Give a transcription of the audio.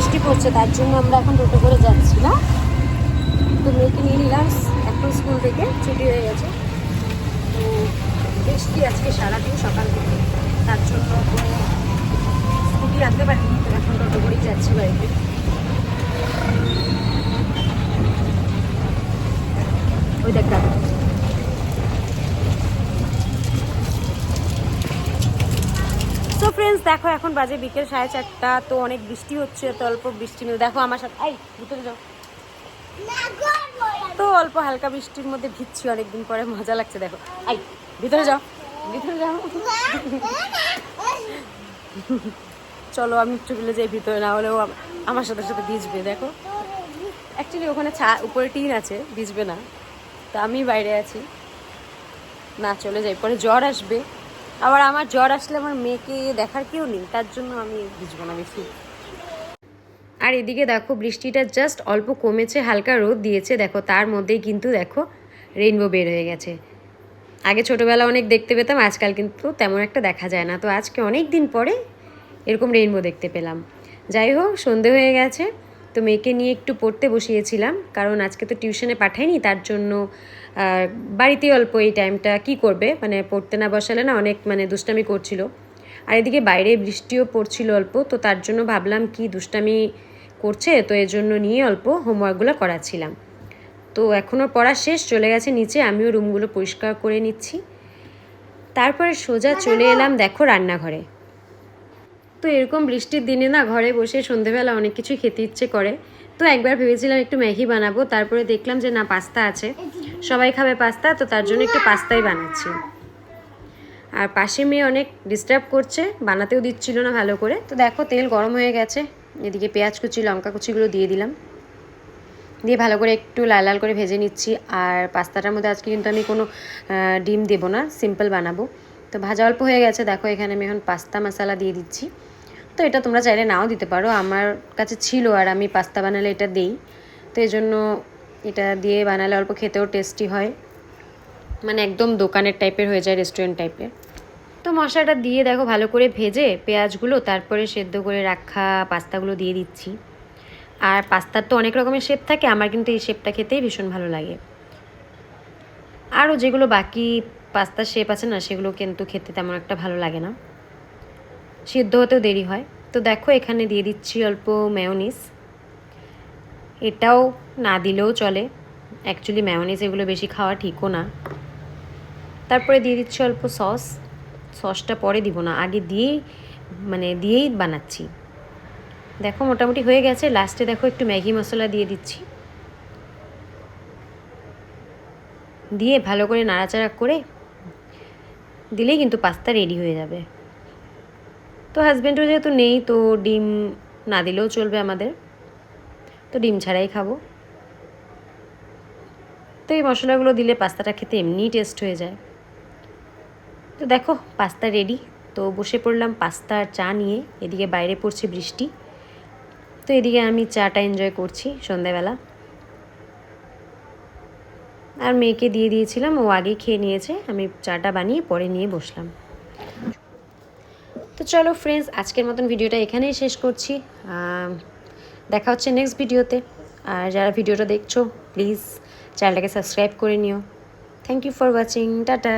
বৃষ্টি পড়ছে, তার জন্য আমরা এখন টোটো করে যাচ্ছি না। তো মেয়েকে নিয়ে নিলাম, এখন স্কুল থেকে ছুটি হয়ে গেছে। তো বৃষ্টি আজকে সারাদিন সকাল থেকে, তার জন্য স্কুটি আনতে পারিনি, তো এখন টোটো করেই যাচ্ছি বাড়িতে। ওই দেখ দাদা তো ফ্রেন্ডস দেখো, এখন বাজে বিকেল সাড়ে চারটা, তো অনেক বৃষ্টি হচ্ছে, তো অল্প বৃষ্টি নেই দেখো আমার সাথে আই ভিতরে যাও। তো অল্প হালকা বৃষ্টির মধ্যে ভিজছি অনেকদিন পরে, মজা লাগছে, দেখো। আই ভিতরে যাও। ভিতরে যাও। চলো, আমি একটু বলে যাই ভিতরে, না হলেও আমার সাথে সাথে ভিজবে, দেখো। অ্যাকচুয়ালি ওখানে ছা উপরে টিন আছে, ভিজবে না। তো আমি বাইরে আছি। না, চলে যাই, পরে জ্বর আসবে। আবার আমার জ্বর আসলে আমার মেয়েকে দেখার কেউ নেই, তার জন্য আমি ভিজবো না বেশি। আর এদিকে দেখো, বৃষ্টিটা জাস্ট অল্প কমেছে, হালকা রোদ দিয়েছে। দেখো, তার মধ্যেই কিন্তু দেখো রেইনবো বের হয়ে গেছে। আগে ছোটোবেলা অনেক দেখতে পেতাম, আজকাল কিন্তু তেমন একটা দেখা যায় না। তো আজকে অনেক দিন পরে এরকম রেইনবো দেখতে পেলাম। যাই হোক, সন্ধে হয়ে গেছে। তো মেয়েকে নিয়ে একটু পড়তে বসিয়েছিলাম কারণ আজকে তো টিউশনে পাঠাইনি তার জন্য বাড়িতে অল্প এই টাইমটা কি করবে? মানে পড়তে না বসালে না অনেক মানে দুষ্টামি করছিল। আর এদিকে বাইরে বৃষ্টিও পড়ছিল অল্প তো তার জন্য ভাবলাম কি দুষ্টামি করছে তো এর জন্য নিয়ে অল্প হোমওয়ার্কগুলো করাচ্ছিলাম। তো এখনও পড়া শেষ চলে গেছে নিচে আমিও রুমগুলো পরিষ্কার করে নিচ্ছি। তারপরে সোজা চলে এলাম দেখো রান্নাঘরে। তো এরকম বৃষ্টির দিনে না ঘরে বসে সন্ধেবেলা অনেক কিছুই খেতে ইচ্ছে করে। তো একবার ভেবেছিলাম একটু ম্যাগি বানাবো, তারপরে দেখলাম যে না, পাস্তা আছে। সবাই খাবে পাস্তা, তো তার জন্য একটু পাস্তাই বানাচ্ছি। আর পাশে মেয়ে অনেক ডিস্টার্ব করছে, বানাতেও দিচ্ছিল না ভালো করে। তো দেখো, তেল গরম হয়ে গেছে। এদিকে পেঁয়াজ কুচি, লঙ্কা কুচিগুলো দিয়ে দিলাম। দিয়ে ভালো করে একটু লাল লাল করে ভেজে নিচ্ছি। আর পাস্তাটার মধ্যে আজকে কিন্তু আমি কোনো ডিম দেবো না, সিম্পল বানাবো। তো ভাজা অল্প হয়ে গেছে। দেখো, এখানে আমি এখন পাস্তা মশলা দিয়ে দিচ্ছি। তো এটা তোমরা চাইলে নাও দিতে পারো। আমার কাছে ছিল আর আমি পাস্তা বানালে এটা দেই। তো এই জন্য এটা দিয়ে বানালে অল্প খেতেও টেস্টি হয়। মানে একদম দোকানের টাইপের হয়ে যায় রেস্টুরেন্ট টাইপের তো মশলাটা দিয়ে দেখো ভালো করে ভেজে পেঁয়াজগুলো তারপরে সেদ্ধ করে রাখা পাস্তাগুলো দিয়ে দিচ্ছি। আর পাস্তার তো অনেক রকমের শেপ থাকে, আমার কিন্তু এই শেপটা খেতেই ভীষণ ভালো লাগে। আরও যেগুলো বাকি পাস্তার শেপ আছে না, সেগুলো কিন্তু খেতে তেমন একটা ভালো লাগে না। সিদ্ধ হতেও দেরি হয়। তো দেখো এখানে দিয়ে দিচ্ছি অল্প মেয়োনিস এটাও না দিলেও চলে। অ্যাকচুয়ালি ম্যায়োনিজ এগুলো বেশি খাওয়া ঠিকও না। তারপরে দিয়ে দিচ্ছি অল্প সস সসটা পরে দিব না, আগে দিয়েই মানে দিয়েই বানাচ্ছি। দেখো মোটামুটি হয়ে গেছে। লাস্টে দেখো একটু ম্যাগি মশলা দিয়ে দিচ্ছি। দিয়ে ভালো করে নাড়াচাড়া করে দিলেই কিন্তু পাস্তা রেডি হয়ে যাবে। তো হাজব্যান্ডও যেহেতু নেই, তো ডিম না দিলেও চলবে আমাদের। তো ডিম ছাড়াই খাব। তো এই মশলাগুলো দিলে পাস্তাটা খেতে এমনিই টেস্ট হয়ে যায়। তো দেখো, পাস্তা রেডি তো বসে পড়লাম পাস্তা আর চা নিয়ে। এদিকে বাইরে পড়ছে বৃষ্টি। তো এদিকে আমি চাটা এনজয় করছি সন্ধ্যাবেলা। আর মেয়েকে দিয়ে দিয়েছিলাম, ও আগে খেয়ে নিয়েছে। আমি চাটা বানিয়ে পরে নিয়ে বসলাম। চলো ফ্রেন্ডস আজকের মতন ভিডিওটা এখানেই শেষ করছি। দেখা হচ্ছে নেক্সট ভিডিওতে আর যারা ভিডিওটা দেখছ প্লিজ চ্যানেলটাকে সাবস্ক্রাইব করে নিও। Thank you for watching tata.